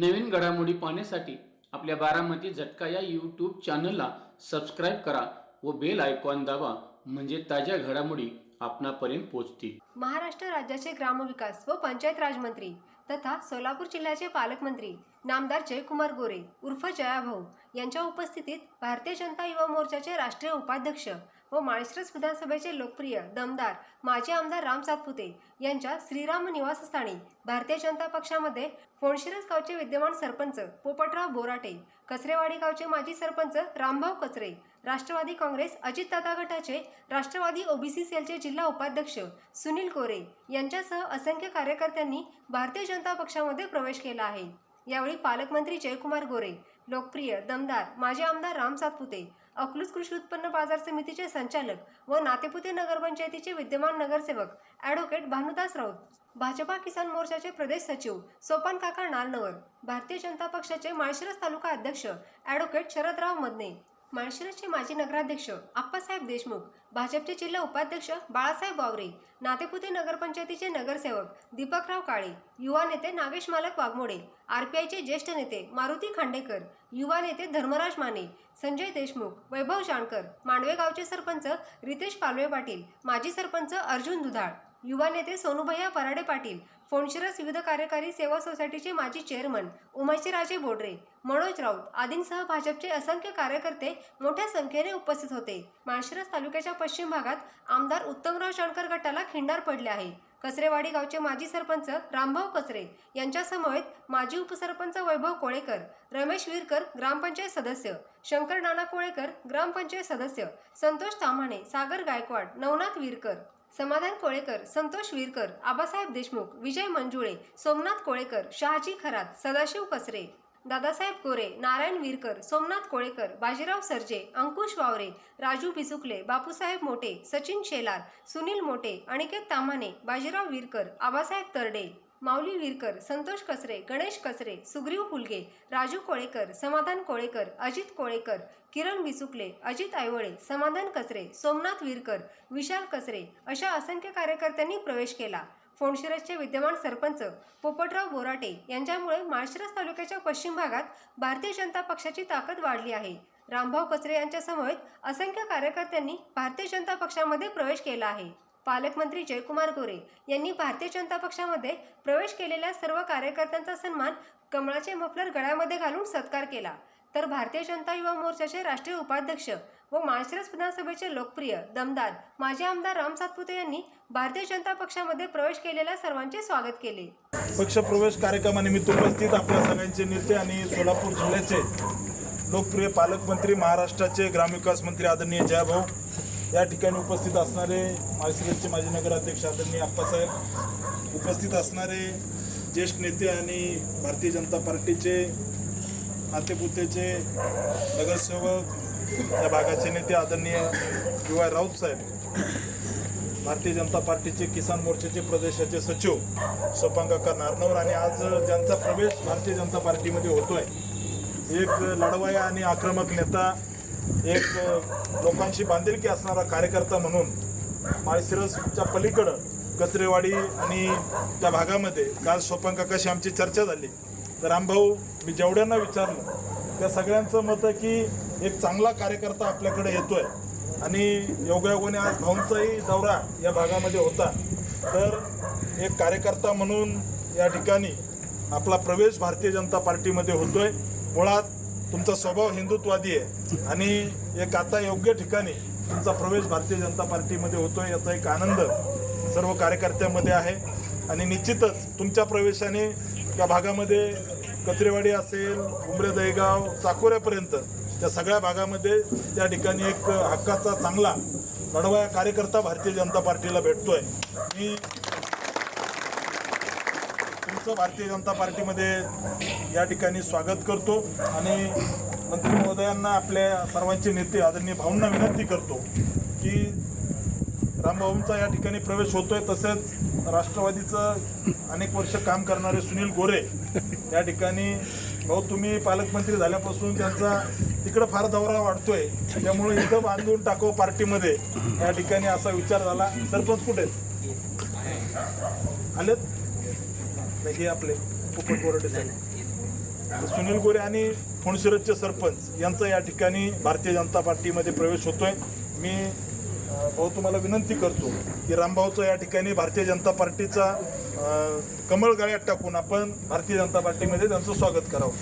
नवीन घडामोडी पाहण्यासाठी आपल्या बारामती झटका या यूट्यूब चॅनलला सबस्क्राईब करा व बेल आयकॉन दाबा म्हणजे ताज्या घडामोडी आपणापर्यंत पोहोचतील. महाराष्ट्र राज्याचे ग्रामविकास व पंचायत राज मंत्री तथा सोलापूर जिल्ह्याचे पालकमंत्री नामदार जयकुमार गोरे उर्फ जयाभाऊ यांच्या उपस्थितीत भारतीय जनता युवा मोर्चाचे राष्ट्रीय उपाध्यक्ष व माळशिरस विधानसभेचे लोकप्रिय दमदार माजी आमदार राम सातपुते यांच्या श्रीराम निवासस्थानी भारतीय जनता पक्षामध्ये फोणशिरस गावचे विद्यमान सरपंच पोपटराव बोराटे कचरेवाडी गावचे माजी सरपंच रामभाऊ कचरे राष्ट्रवादी काँग्रेस अजितदादा गटाचे राष्ट्रवादी ओबीसी सेलचे जिल्हा उपाध्यक्ष सुनील कोरे यांच्यासह असंख्य कार्यकर्त्यांनी भारतीय जनता पक्षामध्ये प्रवेश केला आहे. यावेळी पालकमंत्री जयकुमार गोरे लोकप्रिय दमदार माजी आमदार राम सातपुते अकलूज कृषी उत्पन्न बाजार समितीचे संचालक व नातेपुते नगरपंचायतीचे विद्यमान नगरसेवक ॲडव्होकेट भानुदास राऊत भाजपा किसान मोर्चाचे प्रदेश सचिव सोपान काका नारनवर भारतीय जनता पक्षाचे माळशिरस तालुका अध्यक्ष ॲडव्होकेट शरदराव मदने माळशिरसचे माजी नगराध्यक्ष आप्पासाहेब देशमुख भाजपचे जिल्हा उपाध्यक्ष बाळासाहेब वावरे नातेपुते नगरपंचायतीचे नगरसेवक दीपकराव काळे युवा नेते नागेश मालक वाघमोडे आरपीआयचे ज्येष्ठ नेते मारुती खांडेकर युवा नेते धर्मराज माने संजय देशमुख वैभव जानकर मांडवे गावचे सरपंच रितेश पालवे पाटील माजी सरपंच अर्जुन दुधाळ. युवा नेते सोनूभैया पराडे पाटील फोनशिरस विविध कार्यकारी सेवा सोसायटीचे माजी चेअरमन उमाजीराजे बोडरे मनोज राऊत आदींसह भाजपचे असंख्य कार्यकर्ते मोठ्या संख्येने उपस्थित होते. माळशिरस तालुक्याच्या पश्चिम भागात आमदार उत्तमराव शंकर गटाला खिंडार पडले आहे. कचरेवाडी गावचे माजी सरपंच रामभाऊ कचरे यांच्यासमवेत माजी उपसरपंच वैभव कोळेकर रमेश विरकर ग्रामपंचायत सदस्य शंकर नाना कोळेकर ग्रामपंचायत सदस्य संतोष ताम्हाणे सागर गायकवाड नवनाथ विरकर समाधान कोळेकर संतोष विरकर आबासाहेब देशमुख विजय मंजुळे सोमनाथ कोळेकर शहाजी खरात सदाशिव कसरे दादासाहेब कोरे नारायण विरकर सोमनाथ कोळेकर बाजीराव सरजे अंकुश वावरे राजू बिसुकले बापूसाहेब मोटे सचिन शेलार सुनील मोटे अनिकेत ताम्हाणे बाजीराव विरकर आबासाहेब तरडे. माऊली विरकर संतोष कचरे गणेश कचरे सुग्रीव फुलगे राजू कोळेकर समाधान कोळेकर अजित कोळेकर किरण बिसुकले अजित आयवळे समाधान कचरे सोमनाथ विरकर विशाल कचरे अशा असंख्य कार्यकर्त्यांनी प्रवेश केला. फोणशिरसचे विद्यमान सरपंच पोपटराव बोराटे यांच्यामुळे माळशिरस तालुक्याच्या पश्चिम भागात भारतीय जनता पक्षाची ताकद वाढली आहे. रामभाऊ कचरे यांच्या समवेत असंख्य कार्यकर्त्यांनी भारतीय जनता पक्षामध्ये प्रवेश केला आहे. पालकमंत्री जयकुमार गोरे यांनी भारतीय जनता पक्षामध्ये प्रवेश केलेल्या सर्व कार्यकर्त्यांचा सन्मान कमळाचे मफलर गळ्यामध्ये घालून सत्कार केला. तर भारतीय जनता युवा मोर्चाचे राष्ट्रीय उपाध्यक्ष व माळशिरस विधानसभेचे लोकप्रिय दमदार माजी आमदार राम सातपुते यांनी भारतीय जनता पक्षामध्ये प्रवेश केलेल्या सर्वांचे स्वागत केले. पक्षप्रवेश कार्यक्रमानिमित्त उपस्थित आपल्या सगळ्यांचे नेते आणि सोलापूर जिल्ह्याचे लोकप्रिय पालकमंत्री महाराष्ट्राचे ग्रामविकास मंत्री आदरणीय जयभाऊ या ठिकाणी उपस्थित असणारे माळशिरसचे माजी नगराध्यक्ष आदरणीय आप्पासाहेब उपस्थित असणारे ज्येष्ठ नेते आणि भारतीय जनता पार्टीचे नातेपुतेचे नगरसेवक या भागाचे नेते आदरणीय यू राऊत साहेब भारतीय जनता पार्टीचे किसान मोर्चाचे प्रदेशाचे सचिव सोपांकाका नारनवर आणि आज ज्यांचा प्रवेश भारतीय जनता पार्टीमध्ये होतोय एक लढवाया आणि आक्रमक नेता एक लोकांशी बांधिलकी असणारा कार्यकर्ता म्हणून माळशिरसच्या पलीकडं कचरेवाडी आणि त्या भागामध्ये काल कशी आमची चर्चा झाली. तर रामभाऊ मी जेवढ्यांना विचारलं त्या सगळ्यांचं मत आहे की एक चांगला कार्यकर्ता आपल्याकडे येतोय. आणि योगायोगाने आज भाऊंचाही दौरा या भागामध्ये होता. तर एक कार्यकर्ता म्हणून या ठिकाणी आपला प्रवेश भारतीय जनता पार्टीमध्ये होतोय. मुळात तुमचा स्वभाव हिंदुत्वादी आहे. आणि एक आता योग्य ठिकाणी तुमचा प्रवेश भारतीय जनता पार्टीमध्ये होतोय याचा एक आनंद सर्व कार्यकर्त्यामध्ये आहे. आणि निश्चितच तुमच्या प्रवेशाने या भागामध्ये कचरेवाडी असेल उमरे दहेगाव चाकोऱ्यापर्यंत त्या सगळ्या भागामध्ये त्या ठिकाणी एक हक्काचा चांगला लढवा कार्यकर्ता भारतीय जनता पार्टीला भेटतोय. मी तुमचं भारतीय जनता पार्टीमध्ये या ठिकाणी स्वागत करतो आणि मंत्री महोदयांना आपल्या सर्वांचे नेते आदरणीय भाऊंना विनंती करतो की रामभाऊंचा या ठिकाणी प्रवेश होतोय. तसेच राष्ट्रवादीचं अनेक वर्ष काम करणारे सुनील गोरे या ठिकाणी भाऊ तुम्ही पालकमंत्री झाल्यापासून त्यांचा तिकडं फार दौरा वाढतोय. त्यामुळे इथं बांधून टाको पार्टीमध्ये. या ठिकाणी असा विचार झाला. सरपंच कुठे आहेत? आलेत? हे आपले पोपट बोरडे साहेब तर सुनील गोरे आणि फुणशिरसचे सरपंच यांचा या ठिकाणी भारतीय जनता पार्टीमध्ये प्रवेश होतोय. मी भाऊ तुम्हाला विनंती करतो की रामभाऊचं या ठिकाणी भारतीय जनता पार्टीचा कमळ गळ्यात टाकून आपण भारतीय जनता पार्टीमध्ये त्यांचं स्वागत करावं.